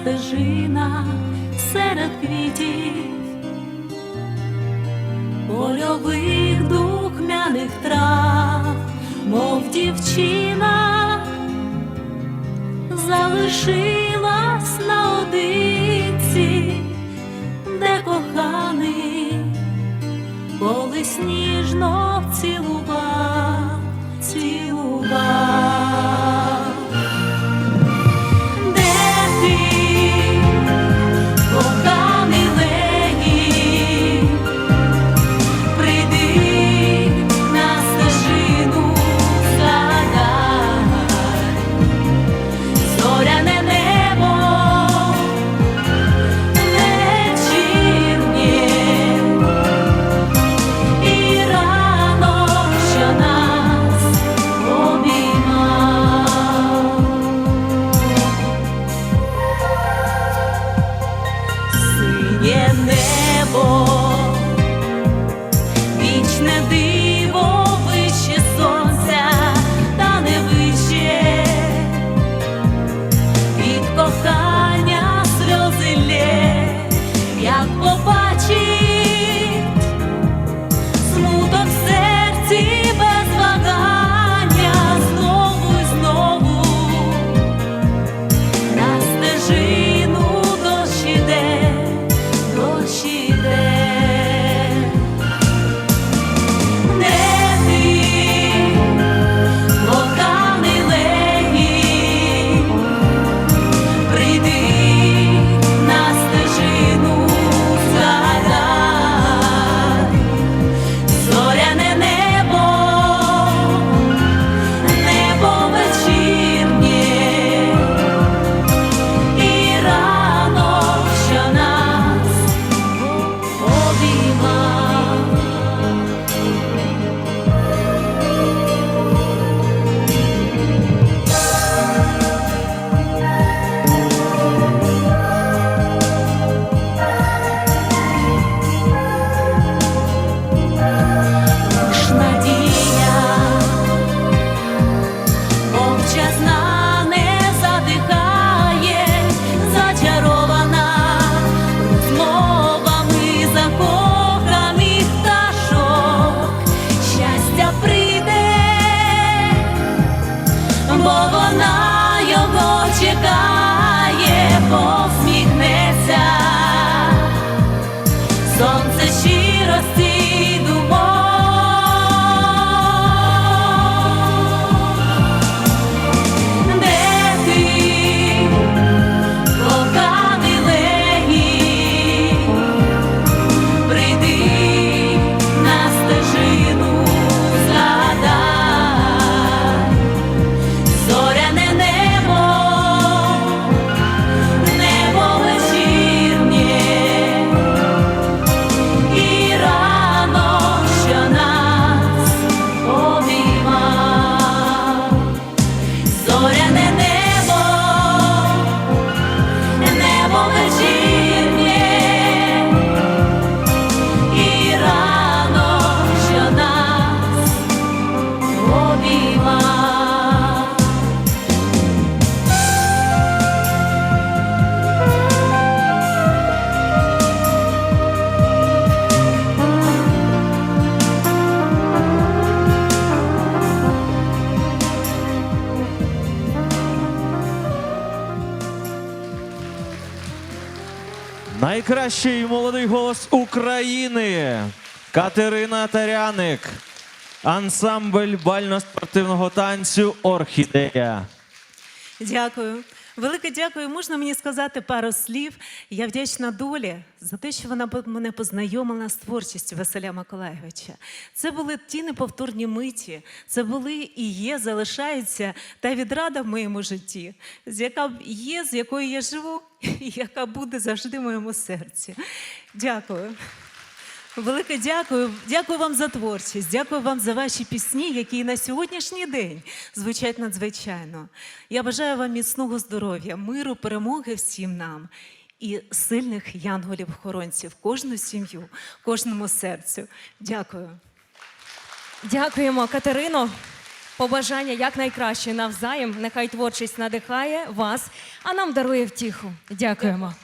стежина серед квітів, польових духмяних трав, мов дівчина, залишилась бо вона його чекає, посміхнеться сонце щирості думок. Де ти, коханий Легій? Прийди Найкращий молодий голос України Катерина Таряник. Ансамбль бально-спортивного танцю Орхідея. Дякую. Велике дякую. Можна мені сказати пару слів. Я вдячна долі за те, що вона мене познайомила з творчістю Василя Миколайовича. Це були ті неповторні миті, це були і є, залишаються та відрада в моєму житті, з яка є, з якою я живу, і яка буде завжди в моєму серці. Дякую. Велике дякую. Дякую вам за творчість. Дякую вам за ваші пісні, які на сьогоднішній день звучать надзвичайно. Я бажаю вам міцного здоров'я, миру, перемоги всім нам і сильних янголів-хоронців, кожну сім'ю, кожному серцю. Дякую. Дякуємо, Катерино. побажання якнайкраще навзаєм. Нехай творчість надихає вас, а нам дарує втіху. Дякуємо.